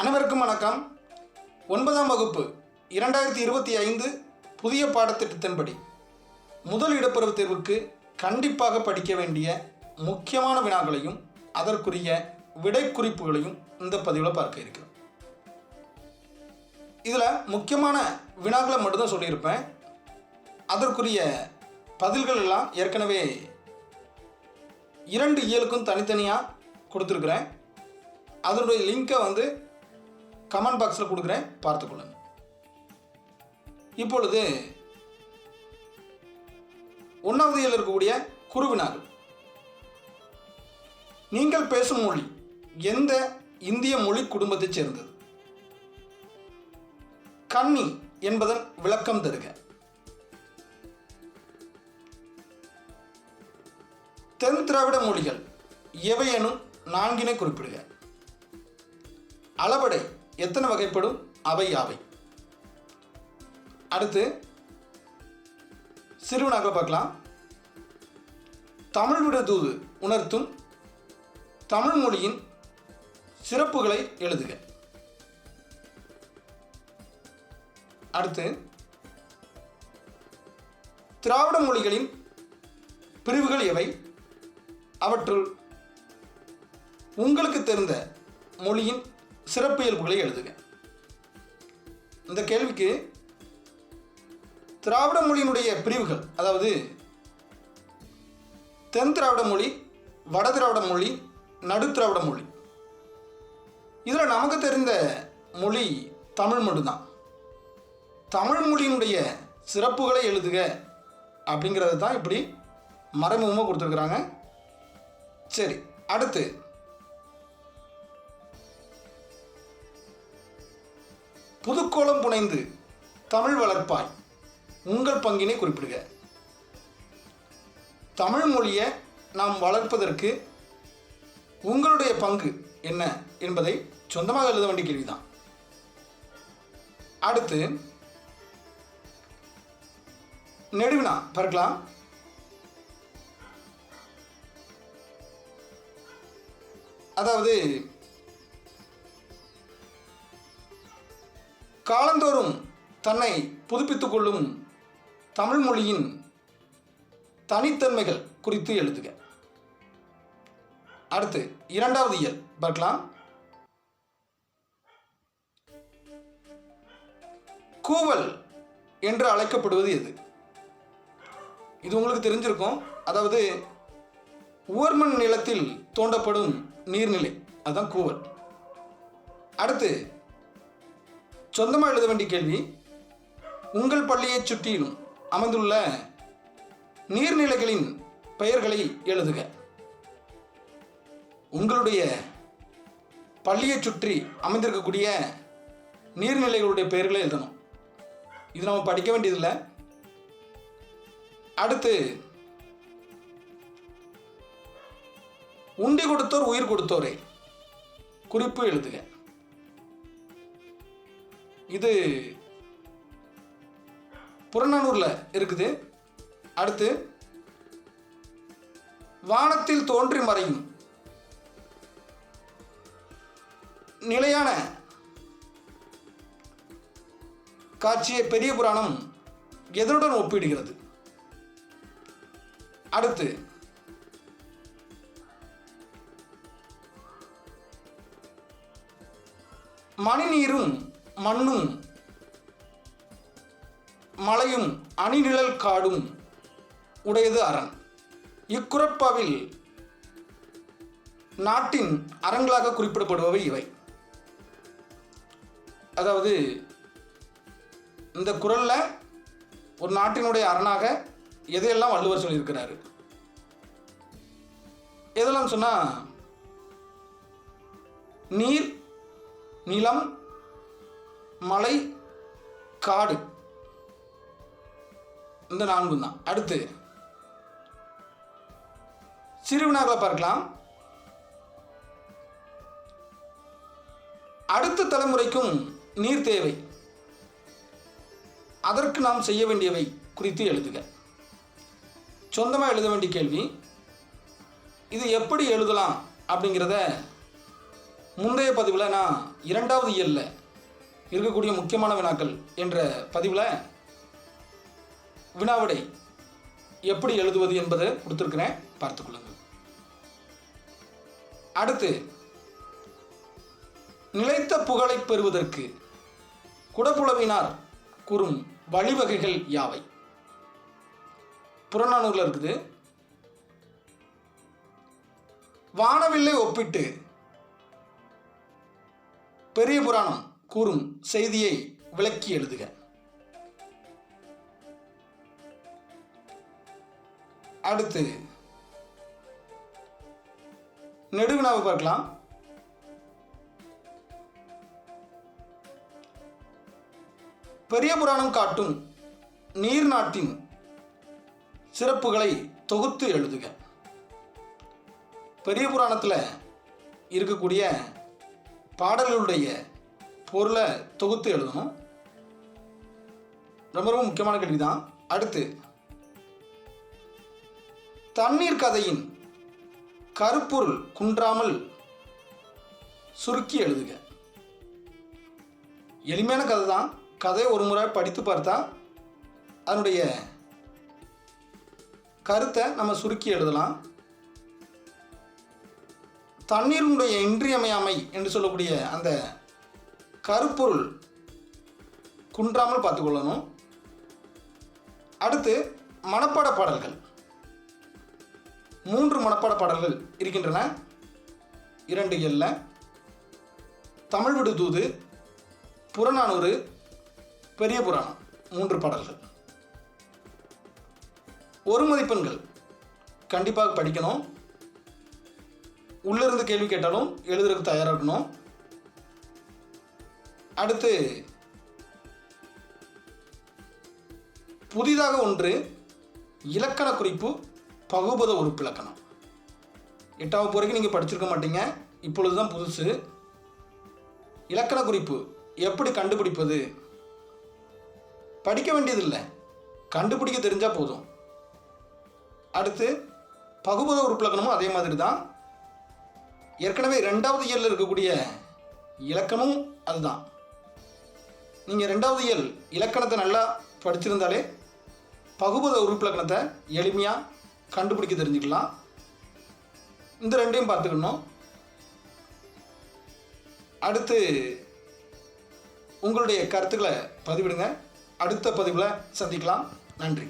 அனைவருக்கும் வணக்கம். ஒன்பதாம் வகுப்பு இரண்டாயிரத்தி இருபத்தி ஐந்து புதிய பாடத்திட்டத்தின்படி. முதல் இடப்பெறுவு தேர்வுக்கு கண்டிப்பாக படிக்க வேண்டிய முக்கியமான வினாக்களையும் அதற்குரிய விடை குறிப்புகளையும் இந்த பதிவில் பார்க்க இருக்கிறோம். இதில் முக்கியமான வினாக்களை மட்டும்தான் சொல்லியிருப்பேன். அதற்குரிய பதில்கள் எல்லாம் ஏற்கனவே இரண்டு இயலுக்கும் தனித்தனியாக கொடுத்துருக்குறேன். அதனுடைய லிங்கை வந்து கமெண்ட் பாக்ஸில் கொடுக்குறேன் பார்த்துக்கொள்ளுங்க இப்பொழுது ஒன்றாவது இருக்கக்கூடிய குருவினார்கள். நீங்கள் பேசும் மொழி எந்த இந்திய மொழி குடும்பத்தைச் சேர்ந்தது? கன்னி என்பதன் விளக்கம் தருக. தென் திராவிட மொழிகள் எவையெனும் நான்கினை குறிப்பிடுக. அளபடை எத்தனை வகைப்படும்? அவை யாவை? அடுத்து சிறுவனாக பார்க்கலாம். தமிழ் விட தூது உணர்த்தும் தமிழ் மொழியின் சிறப்புகளை எழுதுக. அடுத்து திராவிட மொழிகளின் பிரிவுகள் எவை? அவற்றுள் உங்களுக்கு தெரிந்த மொழியின் சிறப்பு இயல்புகளை எழுதுக. இந்த கேள்விக்கு திராவிட மொழியினுடைய பிரிவுகள் அதாவது தென் திராவிட மொழி வட திராவிட மொழி நடு திராவிட மொழி. இதில் நமக்கு தெரிந்த மொழி தமிழ் மட்டும்தான். தமிழ் மொழியினுடைய சிறப்புகளை எழுதுக அப்படிங்கிறது தான் இப்படி மறைமுகமாக கொடுத்துருக்குறாங்க. சரி அடுத்து புதுக்கோலம் புனைந்து தமிழ் வளர்ப்பாய். உங்கள் பங்கினை குறிப்பிடுக. தமிழ் மொழியை நாம் வளர்ப்பதற்கு உங்களுடைய பங்கு என்ன என்பதை சொந்தமாக எழுத வேண்டிய கேள்விதான். அடுத்து நெடுவினா பார்க்கலாம். அதாவது காலந்தோறும் தன்னை புதுப்பித்துக் கொள்ளும் தமிழ் மொழியின் தனித்தன்மைகள் குறித்து எழுதுக. அடுத்து இரண்டாவது இயல். பார்க்கலாம். கூவல் என்று அழைக்கப்படுவது எது? இது உங்களுக்கு தெரிஞ்சிருக்கும். அதாவது உவர்மண் நிலத்தில் தோண்டப்படும் நீர்நிலை. அதுதான் கூவல். அடுத்து சொந்தமாக எழுத வேண்டிய கேள்வி? உங்கள் பள்ளியைச் சுற்றிலும் அமைந்துள்ள நீர்நிலைகளின் பெயர்களை எழுதுக. உங்களுடைய பள்ளியைச் சுற்றி அமைந்திருக்கக்கூடிய நீர்நிலைகளுடைய பெயர்களை எழுதணும். இது நம்ம படிக்க வேண்டியதில்லை. அடுத்து உண்டி கொடுத்தோர் உயிர் கொடுத்தோரே குறிப்பு எழுதுக. இது புறநானூரில் இருக்குது. அடுத்து வானத்தில் தோன்றி மறையும் நிலையான காட்சியை பெரிய புராணம் எதனுடன் ஒப்பிடுகிறது. அடுத்து மணிநீரும் மண்ணும் மலையும் அணிநிழல் காடும் உடையது அரண். இக்குரப்பாவில் நாட்டின் அறங்களாக குறிப்பிடப்படுபவை இவை. அதாவது இந்த குரலில் ஒரு நாட்டினுடைய அரணாக எதையெல்லாம் வள்ளுவர் சொல்லியிருக்கிறாரு? எதெல்லாம் சொன்னால் நீர் நிலம் மலை காடு. இந்த நான்கும் தான். அடுத்து சிறுவினாக்களை பார்க்கலாம். அடுத்த தலைமுறைக்கும் நீர் தேவை. அதற்கு நாம் செய்ய வேண்டியவை குறித்து எழுதுக. சொந்தமாக எழுத வேண்டிய கேள்வி. இது எப்படி எழுதலாம் அப்படிங்கிறத முந்தைய பதிவில் நான் இரண்டாவது இயலில் இருக்கக்கூடிய முக்கியமான வினாக்கள் என்ற பதிவில் வினாவிடை எப்படி எழுதுவது என்பதை கொடுத்துருக்கிறேன். பார்த்துக்கொள்ளுங்கள் அடுத்து நிலைத்த புகழை பெறுவதற்கு குடப்புலவினார் கூறும் வழிவகைகள் யாவை? புறநானூரில் இருக்குது. வானவில்லை ஒப்பிட்டு பெரிய புராணம் கூறும் செய்தியை விளக்கி எழுதுக. அடுத்து நெடுவினாவை பார்க்கலாம். பெரிய புராணம் காட்டும் நீர் நாட்டின் சிறப்புகளை தொகுத்து எழுதுக. பெரிய புராணத்தில் இருக்கக்கூடிய பாடல்களுடைய பொருளை தொகுத்து எழுதணும். ரொம்ப ரொம்ப முக்கியமான கேள்வி தான் அடுத்து தண்ணீர் கதையின் கருப்பொருள் குன்றாமல் சுருக்கி எழுதுக. எளிமையான கதை தான் கதையை ஒரு முறை படித்து பார்த்தா அதனுடைய கருத்தை நம்ம சுருக்கி எழுதலாம். தண்ணீருடைய இன்றியமையாமை என்று சொல்லக்கூடிய அந்த கருப்பொருள். குன்றாமல் பார்த்துக்கொள்ளணும். அடுத்து மனப்பாட பாடல்கள். மூன்று மனப்பாட பாடல்கள் இருக்கின்றன. இரண்டு எல்ல. தமிழ் விடு தூது புறநானூறு பெரிய புராணம் மூன்று பாடல்கள். ஒரு மதிப்பெண்கள் கண்டிப்பாக படிக்கணும். உள்ளிருந்து கேள்வி கேட்டாலும் எழுதுறதுக்கு தயாராக இருக்கணும். அடுத்து புதிதாக ஒன்று இலக்கண குறிப்பு பகுபத உறுப்பிலக்கணம் எட்டாவது வரைக்கும் நீங்கள் படிச்சிருக்க மாட்டீங்க. இப்பொழுது தான் புதுசு. இலக்கண குறிப்பு எப்படி கண்டுபிடிப்பது? படிக்க வேண்டியதில்லை. கண்டுபிடிக்க தெரிஞ்சால் போதும். அடுத்து பகுபத உறுப்பிலக்கணமும் அதே மாதிரி தான் ஏற்கனவே ரெண்டாவது இயலில் இருக்கக்கூடிய இலக்கணமும் அதுதான். நீங்கள் ரெண்டாவது இயல் இலக்கணத்தை நல்லா படிச்சிருந்தாலே பகுபத உறுப்பிலக்கணத்தை எளிமையாக கண்டுபிடிக்க தெரிஞ்சுக்கலாம். இந்த ரெண்டையும் பார்த்துக்கணும். அடுத்து உங்களுடைய கருத்துக்களை பதிவிடுங்க. அடுத்த பதிவில் சந்திக்கலாம். நன்றி.